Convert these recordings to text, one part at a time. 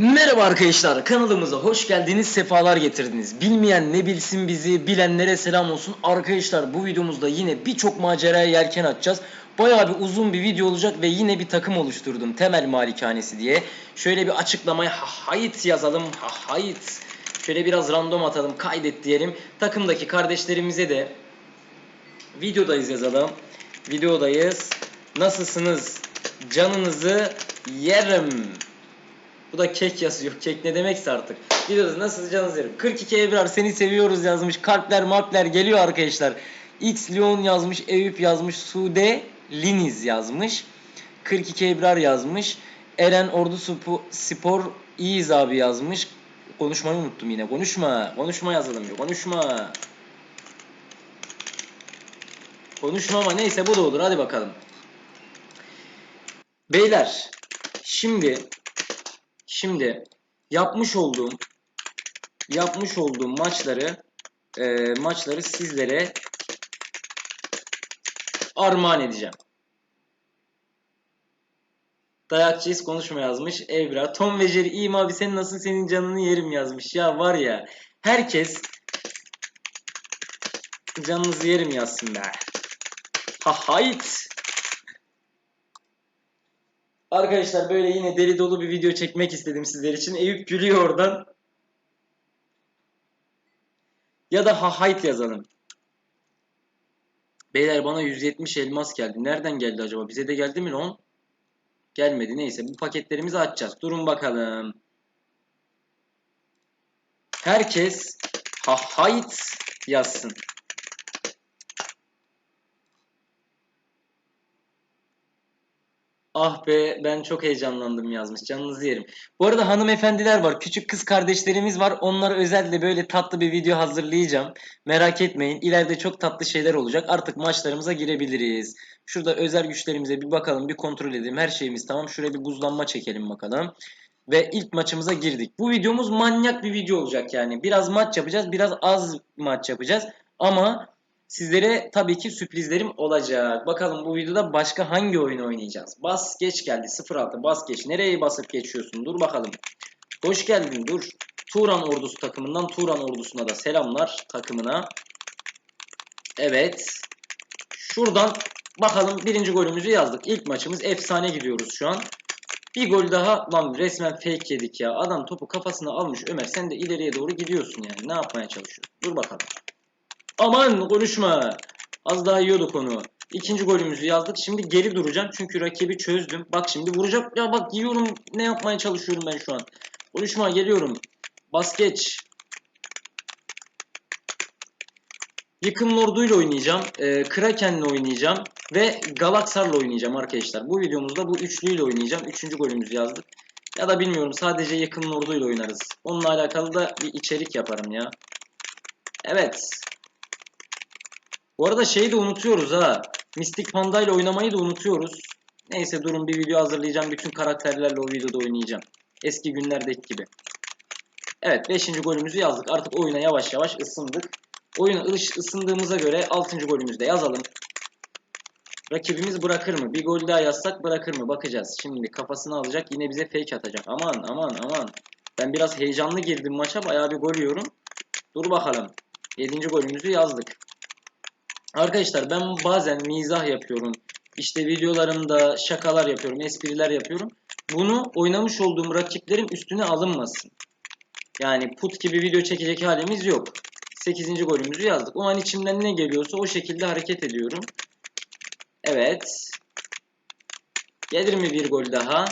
Merhaba arkadaşlar kanalımıza hoş geldiniz sefalar getirdiniz. Bilmeyen ne bilsin bizi bilenlere selam olsun. Arkadaşlar bu videomuzda yine birçok maceraya yelken atacağız. Bayağı bir uzun bir video olacak ve yine bir takım oluşturdum temel malikanesi diye. Şöyle bir açıklamaya hayit yazalım hayit. Şöyle biraz random atalım kaydet diyelim. Takımdaki kardeşlerimize de videodayız yazalım. Videodayız. Nasılsınız? Canınızı yerim. Bu da kek yazıyor. Kek ne demekse artık. Biliyoruz nasıl canınız yerim. 42 Ebrar seni seviyoruz yazmış. Kalpler mapler geliyor arkadaşlar. X Leon yazmış. Eyüp yazmış. Sude Liniz yazmış. 42 Ebrar yazmış. Eren Ordu Spo- Spor İyiyiz abi yazmış. Konuşmayı unuttum yine. Konuşma. Konuşma yazalım. ya, Konuşma. Konuşma ama neyse bu da olur. Hadi bakalım. Beyler. Şimdi Şimdi yapmış olduğum yapmış olduğum maçları e, maçları sizlere armağan edeceğim. Dayakçıyız konuşma yazmış. Evra. Tom ve Jerry iyiyim abi senin nasıl senin canını yerim yazmış. Ya var ya herkes canınızı yerim yazsın be. Ha hayt. Arkadaşlar böyle yine deli dolu bir video çekmek istedim sizler için. Eyüp gülüyor oradan. Ya da ha hayt yazalım. Beyler bana 170 elmas geldi. Nereden geldi acaba? Bize de geldi mi lan? Gelmedi. Neyse bu paketlerimizi açacağız. Durun bakalım. Herkes ha hayt yazsın. Ah be ben çok heyecanlandım yazmış. Canınızı yerim. Bu arada hanımefendiler var. Küçük kız kardeşlerimiz var. Onlara özel de böyle tatlı bir video hazırlayacağım. Merak etmeyin. İleride çok tatlı şeyler olacak. Artık maçlarımıza girebiliriz. Şurada özel güçlerimize bir bakalım. Bir kontrol edelim. Her şeyimiz tamam. Şuraya bir buzlanma çekelim bakalım. Ve ilk maçımıza girdik. Bu videomuz manyak bir video olacak yani. Biraz maç yapacağız. Biraz az maç yapacağız. Ama Sizlere tabii ki sürprizlerim olacak. Bakalım bu videoda başka hangi oyunu oynayacağız? Bas geç geldi 06 bas geç. Nereye basıp geçiyorsun? Dur bakalım. Hoş geldin dur. Turan ordusu takımından Turan ordusuna da selamlar takımına. Evet. Şuradan bakalım birinci golümüzü yazdık. İlk maçımız efsane gidiyoruz şu an. Bir gol daha lan resmen fake yedik ya. Adam topu kafasına almış Ömer sen de ileriye doğru gidiyorsun yani. Ne yapmaya çalışıyorsun? Dur bakalım. Aman konuşma. Az daha yiyorduk onu. İkinci golümüzü yazdık. Şimdi geri duracağım. Çünkü rakibi çözdüm. Bak şimdi vuracak. Ya bak yiyorum. Ne yapmaya çalışıyorum ben şu an. Konuşma geliyorum. Bas geç. Yıkım Lord'uyla oynayacağım. E, Kraken'le oynayacağım. Ve Galaxar'la oynayacağım arkadaşlar. Bu videomuzda bu üçlüyle oynayacağım. Üçüncü golümüzü yazdık. Ya da bilmiyorum sadece Yıkım Lord'uyla oynarız. Onunla alakalı da bir içerik yaparım ya. Evet. Bu arada şeyi de unutuyoruz ha. Mystic Panda ile oynamayı da unutuyoruz. Neyse durun bir video hazırlayacağım. Bütün karakterlerle o videoda oynayacağım. Eski günlerdeki gibi. Evet 5. golümüzü yazdık. Artık oyuna yavaş yavaş ısındık. Oyuna ısındığımıza göre 6. golümüzü de yazalım. Rakibimiz bırakır mı? Bir gol daha yazsak bırakır mı? Bakacağız. Şimdi kafasını alacak. Yine bize fake atacak. Aman aman aman. Ben biraz heyecanlı girdim maça. Bayağı bir gol yiyorum. Dur bakalım. 7. golümüzü yazdık. Arkadaşlar ben bazen mizah yapıyorum. İşte videolarımda şakalar yapıyorum, espriler yapıyorum. Bunu oynamış olduğum rakiplerin üstüne alınmasın. Yani put gibi video çekecek halimiz yok. 8. golümüzü yazdık. O an içimden ne geliyorsa o şekilde hareket ediyorum. Evet. Gelir mi bir gol daha?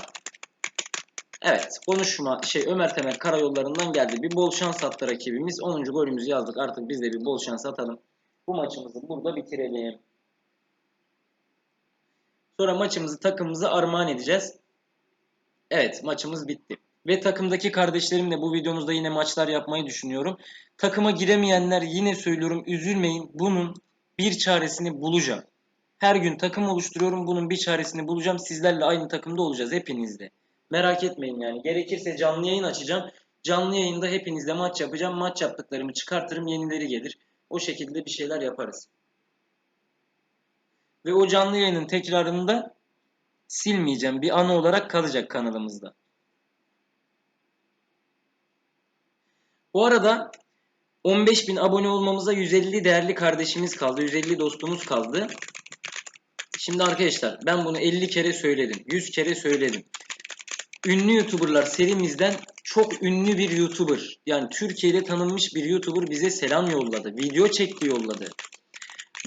Evet. Konuşma şey Ömer Temel karayollarından geldi. Bir bol şans attı rakibimiz. 10. golümüzü yazdık. Artık biz de bir bol şans atalım. Bu maçımızı burada bitirelim. Sonra maçımızı takımımıza armağan edeceğiz. Evet maçımız bitti. Ve takımdaki kardeşlerimle bu videomuzda yine maçlar yapmayı düşünüyorum. Takıma giremeyenler yine söylüyorum üzülmeyin. Bunun bir çaresini bulacağım. Her gün takım oluşturuyorum. Bunun bir çaresini bulacağım. Sizlerle aynı takımda olacağız hepinizle. Merak etmeyin yani. Gerekirse canlı yayın açacağım. Canlı yayında hepinizle maç yapacağım. Maç yaptıklarımı çıkartırım. Yenileri gelir. O şekilde bir şeyler yaparız. Ve o canlı yayının tekrarını da silmeyeceğim. Bir anı olarak kalacak kanalımızda. Bu arada 15.000 abone olmamıza 150 değerli kardeşimiz kaldı. 150 dostumuz kaldı. Şimdi arkadaşlar ben bunu 50 kere söyledim. 100 kere söyledim. Ünlü YouTuber'lar serimizden çok ünlü bir YouTuber. Yani Türkiye'de tanınmış bir YouTuber bize selam yolladı. Video çekti yolladı.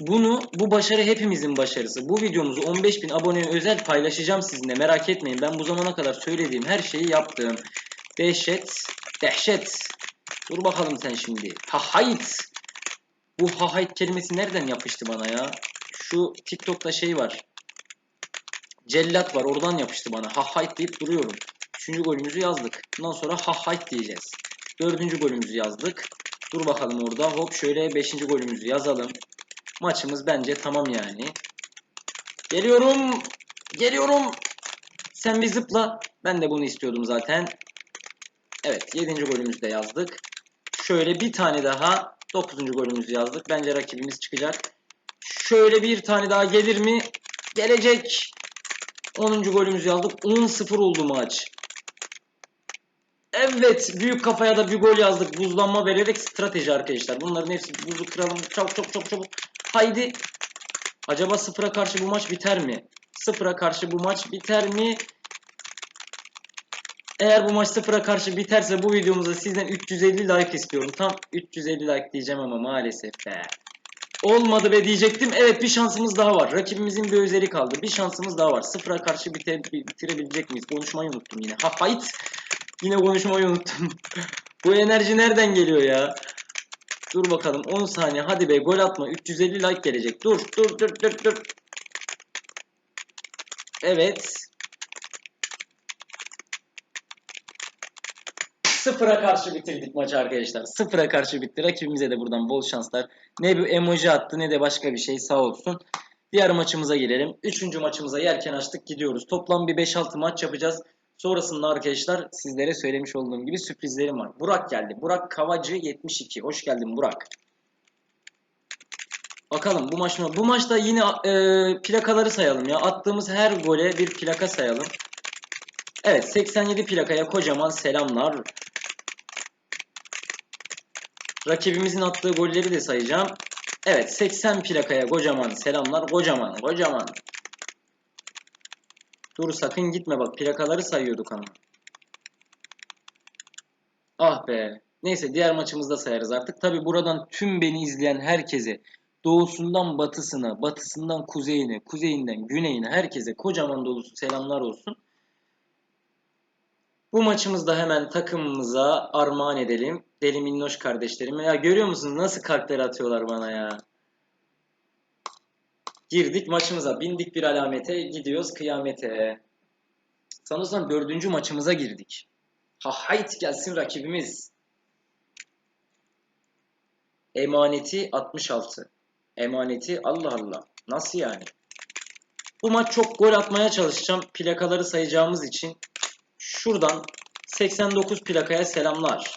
Bunu bu başarı hepimizin başarısı. Bu videomuzu 15.000 aboneye özel paylaşacağım sizinle. Merak etmeyin. Ben bu zamana kadar söylediğim her şeyi yaptım. Dehşet, dehşet. Dur bakalım sen şimdi. Hahayt. Bu hahayt kelimesi nereden yapıştı bana ya? Şu TikTok'ta şey var. Cellat var. Oradan yapıştı bana. Hahayt deyip duruyorum. Üçüncü golümüzü yazdık. Bundan sonra hahayt diyeceğiz. Dördüncü golümüzü yazdık. Dur bakalım orada. Hop şöyle beşinci golümüzü yazalım. Maçımız bence tamam yani. Geliyorum. Geliyorum. Sen bir zıpla. Ben de bunu istiyordum zaten. Evet 7. golümüzü de yazdık. Şöyle bir tane daha 9. golümüzü yazdık. Bence rakibimiz çıkacak. Şöyle bir tane daha gelir mi? Gelecek. 10. golümüzü yazdık. 10-0 oldu maç. Evet. Büyük kafaya da bir gol yazdık. Buzlanma vererek strateji arkadaşlar. Bunların hepsi buzu kıralım. Çabuk çabuk çabuk çabuk. Haydi. Acaba sıfıra karşı bu maç biter mi? Sıfıra karşı bu maç biter mi? Eğer bu maç sıfıra karşı biterse bu videomuza sizden 350 like istiyorum. Tam 350 like diyeceğim ama maalesef be. Olmadı be diyecektim. Evet bir şansımız daha var. Rakibimizin bir özeli kaldı. Bir şansımız daha var. Sıfıra karşı bite, bitirebilecek miyiz? Konuşmayı unuttum yine. Ha hayt. Yine konuşmayı unuttum. bu enerji nereden geliyor ya? Dur bakalım 10 saniye. Hadi be gol atma. 350 like gelecek. Dur dur dur dur dur. Evet. Sıfıra karşı bitirdik maçı arkadaşlar. Sıfıra karşı bitti. Rakibimize de buradan bol şanslar. Ne bir emoji attı ne de başka bir şey sağ olsun. Diğer maçımıza gelelim. Üçüncü maçımıza yelken açtık gidiyoruz. Toplam bir 5-6 maç yapacağız. Sonrasında arkadaşlar sizlere söylemiş olduğum gibi sürprizlerim var. Burak geldi. Burak Kavacı 72. Hoş geldin Burak. Bakalım bu maç Bu maçta yine e, plakaları sayalım ya. Attığımız her gole bir plaka sayalım. Evet 87 plakaya kocaman selamlar. Rakibimizin attığı golleri de sayacağım. Evet 80 plakaya kocaman selamlar. Kocaman kocaman. Dur sakın gitme bak plakaları sayıyorduk ama. Ah be. Neyse diğer maçımızda sayarız artık. Tabi buradan tüm beni izleyen herkese doğusundan batısına, batısından kuzeyine, kuzeyinden güneyine herkese kocaman dolusu selamlar olsun. Bu maçımızda hemen takımımıza armağan edelim. Deli minnoş kardeşlerime. Ya görüyor musunuz nasıl kalpler atıyorlar bana ya. Girdik maçımıza. Bindik bir alamete. Gidiyoruz kıyamete. Sanırsam dördüncü maçımıza girdik. Ha hayt gelsin rakibimiz. Emaneti 66. Emaneti Allah Allah. Nasıl yani? Bu maç çok gol atmaya çalışacağım. Plakaları sayacağımız için. Şuradan 89 plakaya selamlar.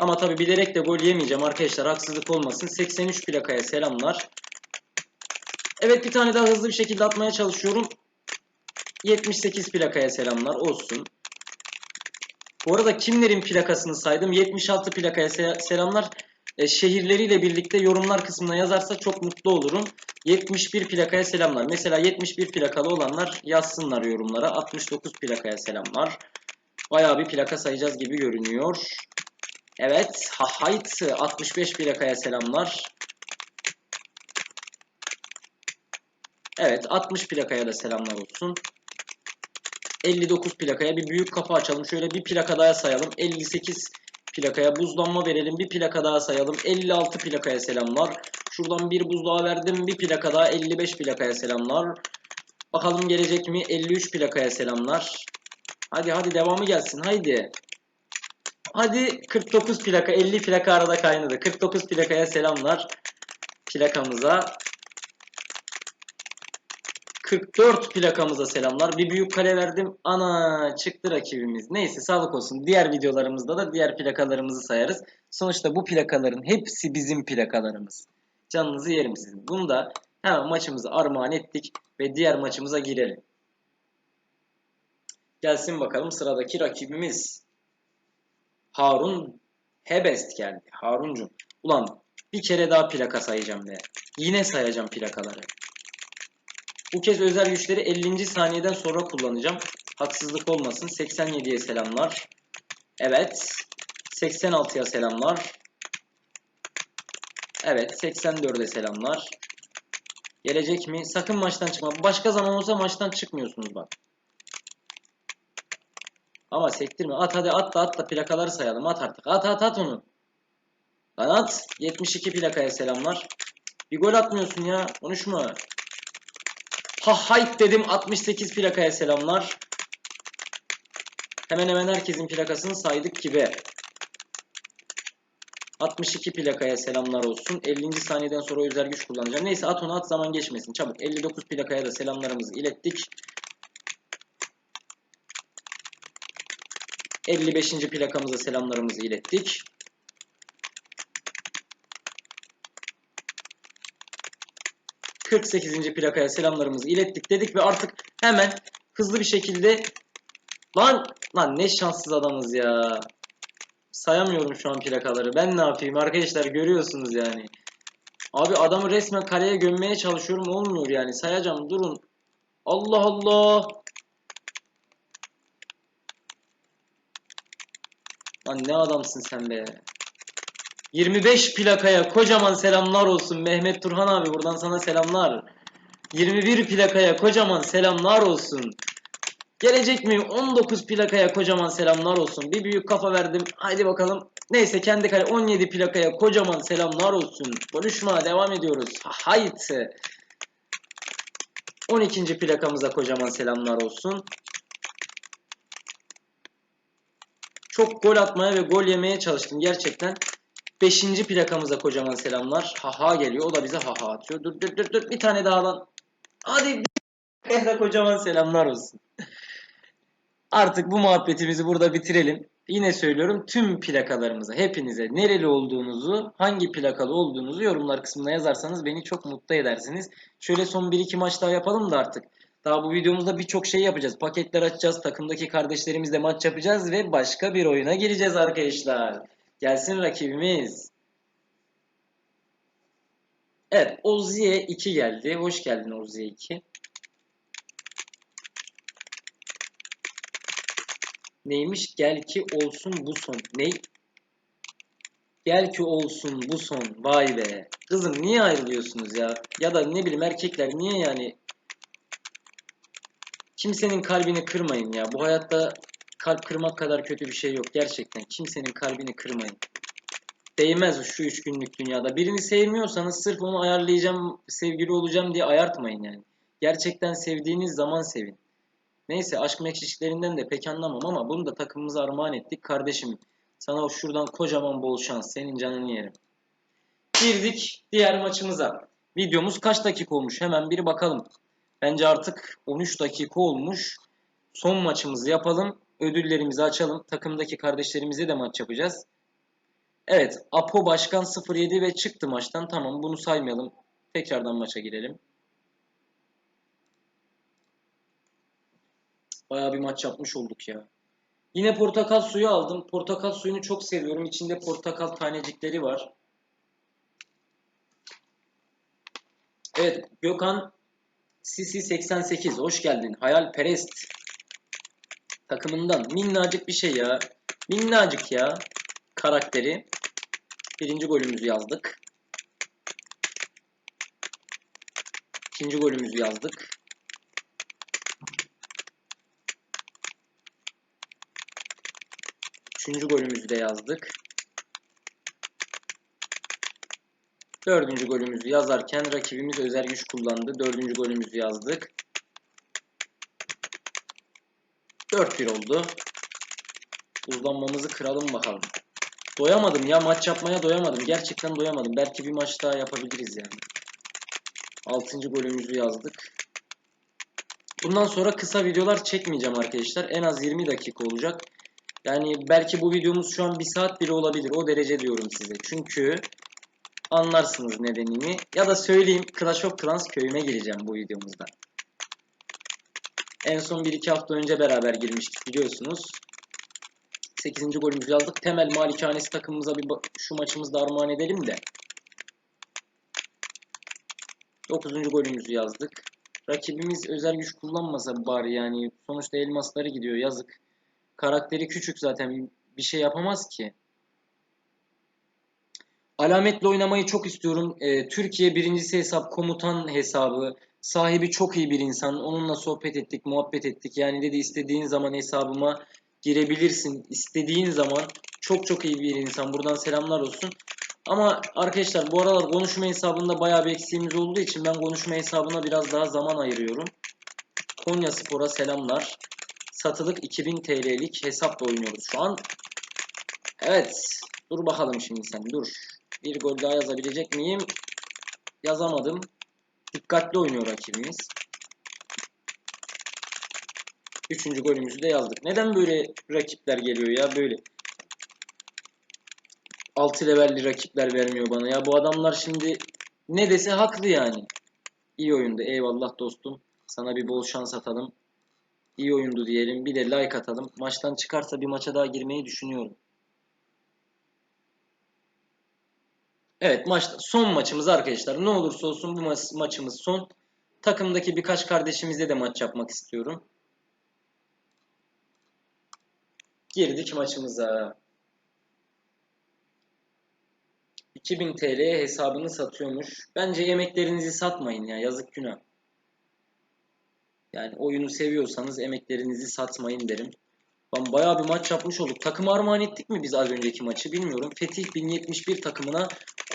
Ama tabi bilerek de gol yemeyeceğim arkadaşlar. Haksızlık olmasın. 83 plakaya selamlar. Evet bir tane daha hızlı bir şekilde atmaya çalışıyorum. 78 plakaya selamlar olsun. Bu arada kimlerin plakasını saydım? 76 plakaya selamlar. E, şehirleriyle birlikte yorumlar kısmına yazarsa çok mutlu olurum. 71 plakaya selamlar. Mesela 71 plakalı olanlar yazsınlar yorumlara. 69 plakaya selamlar. Bayağı bir plaka sayacağız gibi görünüyor. Evet. Hahayt 65 plakaya selamlar. Evet 60 plakaya da selamlar olsun. 59 plakaya bir büyük kafa açalım. Şöyle bir plaka daha sayalım. 58 plakaya buzlanma verelim. Bir plaka daha sayalım. 56 plakaya selamlar. Şuradan bir buz daha verdim. Bir plaka daha 55 plakaya selamlar. Bakalım gelecek mi? 53 plakaya selamlar. Hadi hadi devamı gelsin. Haydi. Hadi 49 plaka 50 plaka arada kaynadı. 49 plakaya selamlar. Plakamıza. 44 plakamıza selamlar. Bir büyük kale verdim. Ana çıktı rakibimiz. Neyse sağlık olsun. Diğer videolarımızda da diğer plakalarımızı sayarız. Sonuçta bu plakaların hepsi bizim plakalarımız. Canınızı yerim sizin. Bunu da hemen maçımızı armağan ettik ve diğer maçımıza girelim. Gelsin bakalım sıradaki rakibimiz. Harun Hebest geldi. Haruncum. Ulan bir kere daha plaka sayacağım be. Yine sayacağım plakaları. Bu kez özel güçleri 50. saniyeden sonra kullanacağım. Haksızlık olmasın. 87'ye selamlar. Evet. 86'ya selamlar. Evet. 84'e selamlar. Gelecek mi? Sakın maçtan çıkma. Başka zaman olsa maçtan çıkmıyorsunuz bak. Ama sektirme. At hadi at da at da plakaları sayalım. At artık. At at at onu. Lan at. 72 plakaya selamlar. Bir gol atmıyorsun ya. Konuşma. Ha hayt dedim 68 plakaya selamlar. Hemen hemen herkesin plakasını saydık gibi. 62 plakaya selamlar olsun. 50. saniyeden sonra özel güç kullanacağım. Neyse at onu at zaman geçmesin. Çabuk 59 plakaya da selamlarımızı ilettik. 55. plakamıza selamlarımızı ilettik. ...48. plakaya selamlarımızı ilettik dedik ve artık hemen hızlı bir şekilde... Lan, lan ne şanssız adamız ya. Sayamıyorum şu an plakaları. Ben ne yapayım arkadaşlar görüyorsunuz yani. Abi adamı resmen kaleye gömmeye çalışıyorum olmuyor yani. Sayacağım durun. Allah Allah. Lan ne adamsın sen be. 25 plakaya kocaman selamlar olsun Mehmet Turhan abi buradan sana selamlar. 21 plakaya kocaman selamlar olsun. Gelecek mi? 19 plakaya kocaman selamlar olsun. Bir büyük kafa verdim. Haydi bakalım. Neyse kendi kale 17 plakaya kocaman selamlar olsun. Konuşma devam ediyoruz. Ha, hayt. 12. plakamıza kocaman selamlar olsun. Çok gol atmaya ve gol yemeye çalıştım gerçekten. 5. plakamıza kocaman selamlar. Haha geliyor. O da bize haha atıyor. Dur dur dur dur. Bir tane daha lan. Hadi bir kocaman selamlar olsun. Artık bu muhabbetimizi burada bitirelim. Yine söylüyorum tüm plakalarımıza, hepinize nereli olduğunuzu, hangi plakalı olduğunuzu yorumlar kısmına yazarsanız beni çok mutlu edersiniz. Şöyle son 1-2 maç daha yapalım da artık. Daha bu videomuzda birçok şey yapacağız. Paketler açacağız, takımdaki kardeşlerimizle maç yapacağız ve başka bir oyuna gireceğiz arkadaşlar. Gelsin rakibimiz. Evet, Ozi'ye 2 geldi. Hoş geldin Ozi'ye 2. Neymiş? Gel ki olsun bu son. Ney? Gel ki olsun bu son. Vay be. Kızım niye ayrılıyorsunuz ya? Ya da ne bileyim erkekler niye yani kimsenin kalbini kırmayın ya. Bu hayatta kalp kırmak kadar kötü bir şey yok. Gerçekten kimsenin kalbini kırmayın. Değmez şu üç günlük dünyada. Birini sevmiyorsanız sırf onu ayarlayacağım, sevgili olacağım diye ayartmayın yani. Gerçekten sevdiğiniz zaman sevin. Neyse aşk mekşişlerinden de pek anlamam ama bunu da takımımıza armağan ettik. Kardeşim sana şuradan kocaman bol şans. Senin canını yerim. Girdik diğer maçımıza. Videomuz kaç dakika olmuş? Hemen bir bakalım. Bence artık 13 dakika olmuş. Son maçımızı yapalım. Ödüllerimizi açalım. Takımdaki kardeşlerimize de maç yapacağız. Evet. Apo Başkan 07 ve çıktı maçtan. Tamam bunu saymayalım. Tekrardan maça girelim. Bayağı bir maç yapmış olduk ya. Yine portakal suyu aldım. Portakal suyunu çok seviyorum. İçinde portakal tanecikleri var. Evet Gökhan Sisi 88 hoş geldin. Hayalperest takımından minnacık bir şey ya. Minnacık ya karakteri. Birinci golümüzü yazdık. İkinci golümüzü yazdık. Üçüncü golümüzü de yazdık. Dördüncü golümüzü yazarken rakibimiz özel güç kullandı. Dördüncü golümüzü yazdık. 4-1 oldu. Uzlanmamızı kıralım bakalım. Doyamadım ya maç yapmaya doyamadım. Gerçekten doyamadım. Belki bir maç daha yapabiliriz yani. Altıncı golümüzü yazdık. Bundan sonra kısa videolar çekmeyeceğim arkadaşlar. En az 20 dakika olacak. Yani belki bu videomuz şu an bir saat bile olabilir. O derece diyorum size. Çünkü anlarsınız nedenini. Ya da söyleyeyim Clash of Clans köyüme gireceğim bu videomuzda. En son 1-2 hafta önce beraber girmiştik biliyorsunuz. 8. golümüzü yazdık. Temel Malikanesi takımımıza bir şu maçımızda armağan edelim de. 9. golümüzü yazdık. Rakibimiz özel güç kullanmasa bari yani. Sonuçta elmasları gidiyor yazık. Karakteri küçük zaten bir şey yapamaz ki. Alametle oynamayı çok istiyorum. Ee, Türkiye birincisi hesap komutan hesabı. Sahibi çok iyi bir insan. Onunla sohbet ettik, muhabbet ettik. Yani dedi istediğin zaman hesabıma girebilirsin. İstediğin zaman çok çok iyi bir insan. Buradan selamlar olsun. Ama arkadaşlar bu aralar konuşma hesabında bayağı bir eksiğimiz olduğu için ben konuşma hesabına biraz daha zaman ayırıyorum. Konya Spor'a selamlar. Satılık 2000 TL'lik hesapla oynuyoruz şu an. Evet. Dur bakalım şimdi sen dur. Bir gol daha yazabilecek miyim? Yazamadım. Dikkatli oynuyor rakibimiz. Üçüncü golümüzü de yazdık. Neden böyle rakipler geliyor ya böyle? 6 levelli rakipler vermiyor bana ya. Bu adamlar şimdi ne dese haklı yani. İyi oyundu. Eyvallah dostum. Sana bir bol şans atalım. İyi oyundu diyelim. Bir de like atalım. Maçtan çıkarsa bir maça daha girmeyi düşünüyorum. Evet maçta son maçımız arkadaşlar. Ne olursa olsun bu maç, maçımız son. Takımdaki birkaç kardeşimizle de maç yapmak istiyorum. Girdik maçımıza. 2000 TL'ye hesabını satıyormuş. Bence emeklerinizi satmayın ya. Yazık günah. Yani oyunu seviyorsanız emeklerinizi satmayın derim. Lan bayağı bir maç yapmış olduk. Takım armağan ettik mi biz az önceki maçı bilmiyorum. Fetih 1071 takımına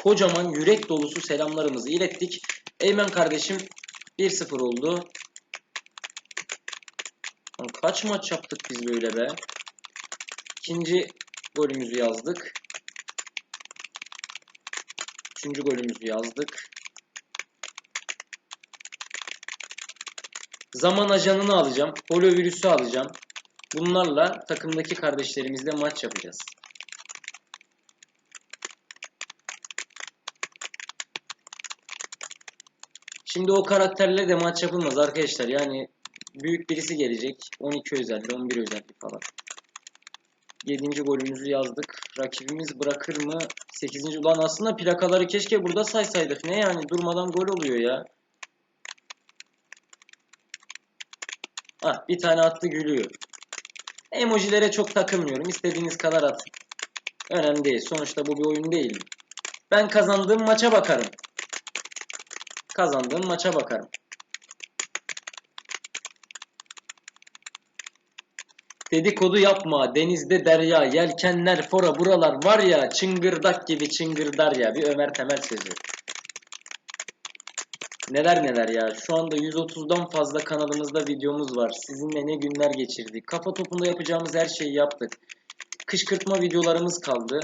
kocaman yürek dolusu selamlarımızı ilettik. Eymen kardeşim 1-0 oldu. Kaç maç yaptık biz böyle be? İkinci golümüzü yazdık. Üçüncü golümüzü yazdık. Zaman ajanını alacağım. Holo virüsü alacağım. Bunlarla takımdaki kardeşlerimizle maç yapacağız. Şimdi o karakterle de maç yapılmaz arkadaşlar. Yani büyük birisi gelecek. 12 özelli, 11 özelli falan. 7. golümüzü yazdık. Rakibimiz bırakır mı? 8. Ulan aslında plakaları keşke burada saysaydık. Ne yani durmadan gol oluyor ya. Ah bir tane attı gülüyor. Emojilere çok takılmıyorum. İstediğiniz kadar atın. Önemli değil. Sonuçta bu bir oyun değil. Ben kazandığım maça bakarım. Kazandığım maça bakarım. Dedikodu yapma. Denizde derya, yelkenler, fora buralar var ya çıngırdak gibi çıngırdar ya. Bir Ömer Temel sözü. Neler neler ya. Şu anda 130'dan fazla kanalımızda videomuz var. Sizinle ne günler geçirdik. Kafa topunda yapacağımız her şeyi yaptık. Kışkırtma videolarımız kaldı.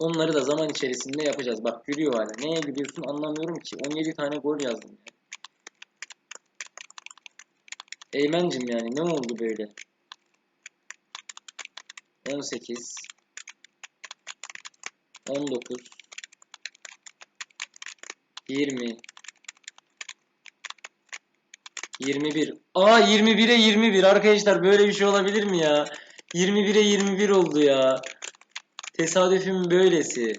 Onları da zaman içerisinde yapacağız. Bak gülüyor hala. Neye gülüyorsun anlamıyorum ki. 17 tane gol yazdım ya. Eymencim yani ne oldu böyle? 18 19 20 21 Aa 21'e 21 arkadaşlar böyle bir şey olabilir mi ya? 21'e 21 oldu ya. Tesadüfün böylesi.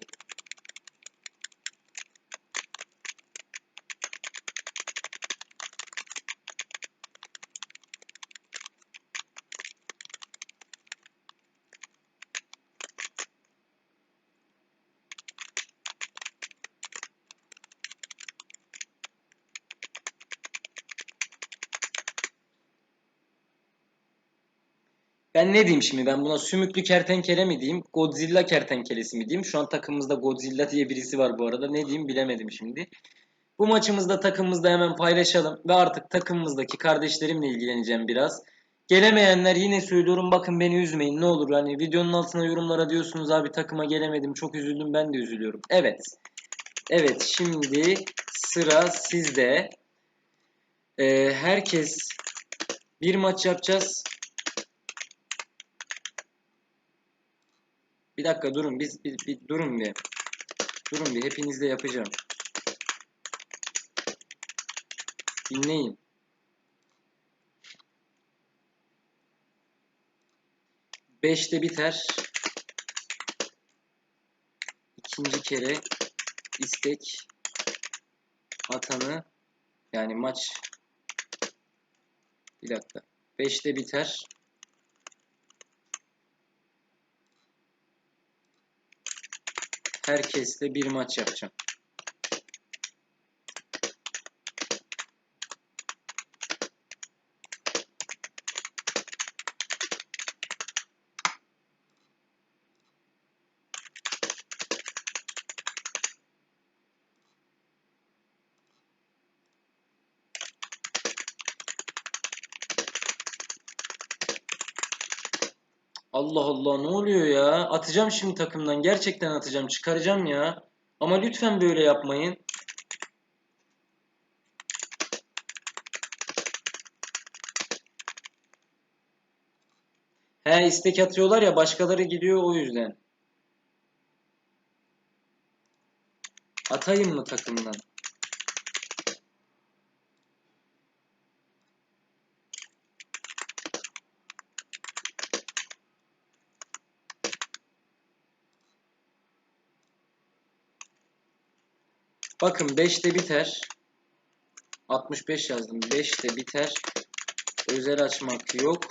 Ben ne diyeyim şimdi? Ben buna sümüklü kertenkele mi diyeyim? Godzilla kertenkelesi mi diyeyim? Şu an takımımızda Godzilla diye birisi var bu arada. Ne diyeyim bilemedim şimdi. Bu maçımızda takımımızda hemen paylaşalım. Ve artık takımımızdaki kardeşlerimle ilgileneceğim biraz. Gelemeyenler yine söylüyorum bakın beni üzmeyin ne olur. Hani videonun altına yorumlara diyorsunuz abi takıma gelemedim çok üzüldüm ben de üzülüyorum. Evet. Evet şimdi sıra sizde. Ee, herkes bir maç yapacağız. Bir dakika durun biz bir, bir durun bir. Durun bir hepinizle yapacağım. Dinleyin. Beşte biter. İkinci kere istek atanı yani maç bir dakika. Beşte biter. Herkesle bir maç yapacağım. Allah Allah ne oluyor ya? Atacağım şimdi takımdan. Gerçekten atacağım. Çıkaracağım ya. Ama lütfen böyle yapmayın. He istek atıyorlar ya başkaları gidiyor o yüzden. Atayım mı takımdan? Bakın 5'te biter. 65 yazdım. 5'te biter. Özel açmak yok.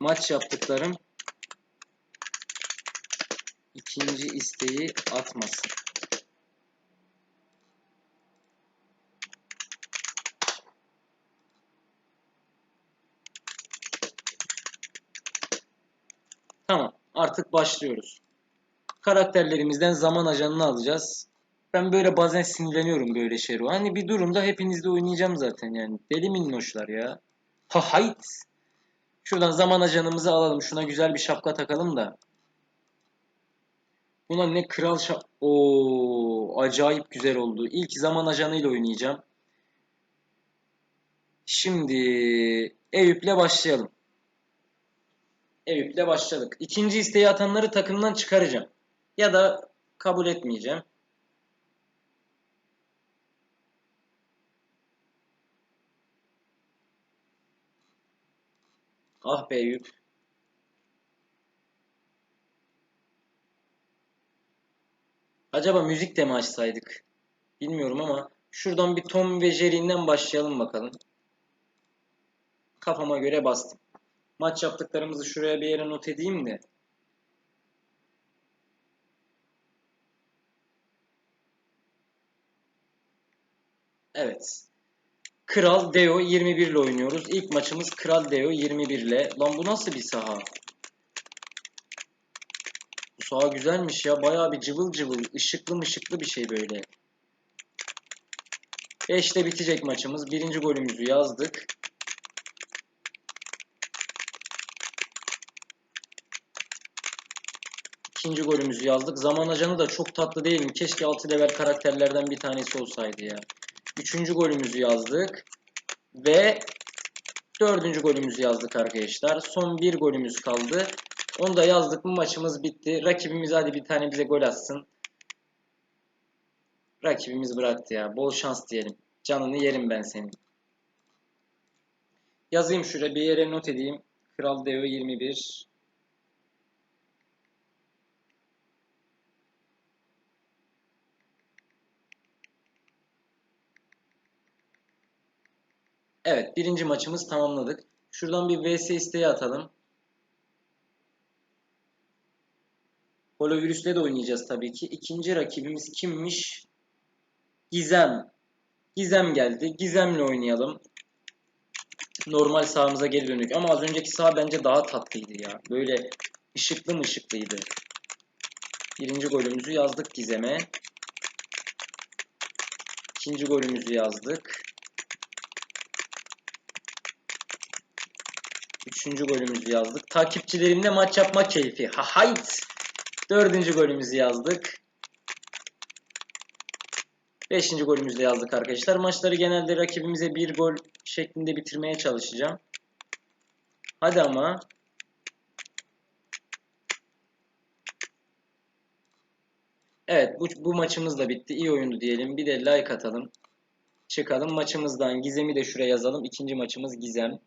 Maç yaptıklarım ikinci isteği atmasın. Tamam. Artık başlıyoruz. Karakterlerimizden zaman ajanını alacağız. Ben böyle bazen sinirleniyorum böyle şeylere. Hani bir durumda hepinizle oynayacağım zaten yani. Deli minnoşlar ya. Ha hayt. Şuradan zaman ajanımızı alalım. Şuna güzel bir şapka takalım da. Buna ne kral şap... Oo, acayip güzel oldu. İlk zaman ajanıyla oynayacağım. Şimdi Eyüp'le başlayalım. Eyüp'le başladık. İkinci isteği atanları takımdan çıkaracağım. Ya da kabul etmeyeceğim. Ah be Eyüp. Acaba müzik de mi açsaydık? Bilmiyorum ama şuradan bir Tom ve Jerry'nden başlayalım bakalım. Kafama göre bastım. Maç yaptıklarımızı şuraya bir yere not edeyim de. Evet. Kral Deo 21 ile oynuyoruz. İlk maçımız Kral Deo 21 ile. Lan bu nasıl bir saha? Bu saha güzelmiş ya. Bayağı bir cıvıl cıvıl, ışıklı mışıklı bir şey böyle. 5'te bitecek maçımız. Birinci golümüzü yazdık. İkinci golümüzü yazdık. Zaman ajanı da çok tatlı değil mi? Keşke 6 level karakterlerden bir tanesi olsaydı ya. Üçüncü golümüzü yazdık. Ve dördüncü golümüzü yazdık arkadaşlar. Son bir golümüz kaldı. Onu da yazdık mı maçımız bitti. Rakibimiz hadi bir tane bize gol atsın. Rakibimiz bıraktı ya. Bol şans diyelim. Canını yerim ben senin. Yazayım şuraya bir yere not edeyim. Kral Deo 21. Evet birinci maçımız tamamladık. Şuradan bir VS isteği atalım. Holovirüs'le de oynayacağız tabii ki. İkinci rakibimiz kimmiş? Gizem. Gizem geldi. Gizem'le oynayalım. Normal sahamıza geri döndük. Ama az önceki saha bence daha tatlıydı ya. Böyle ışıklı mı ışıklıydı. Birinci golümüzü yazdık Gizem'e. İkinci golümüzü yazdık. Üçüncü golümüzü yazdık. Takipçilerimle maç yapma keyfi. Ha hayt. Dördüncü golümüzü yazdık. Beşinci golümüzü yazdık arkadaşlar. Maçları genelde rakibimize bir gol şeklinde bitirmeye çalışacağım. Hadi ama. Evet bu, bu maçımız da bitti. İyi oyundu diyelim. Bir de like atalım. Çıkalım maçımızdan. Gizem'i de şuraya yazalım. İkinci maçımız Gizem.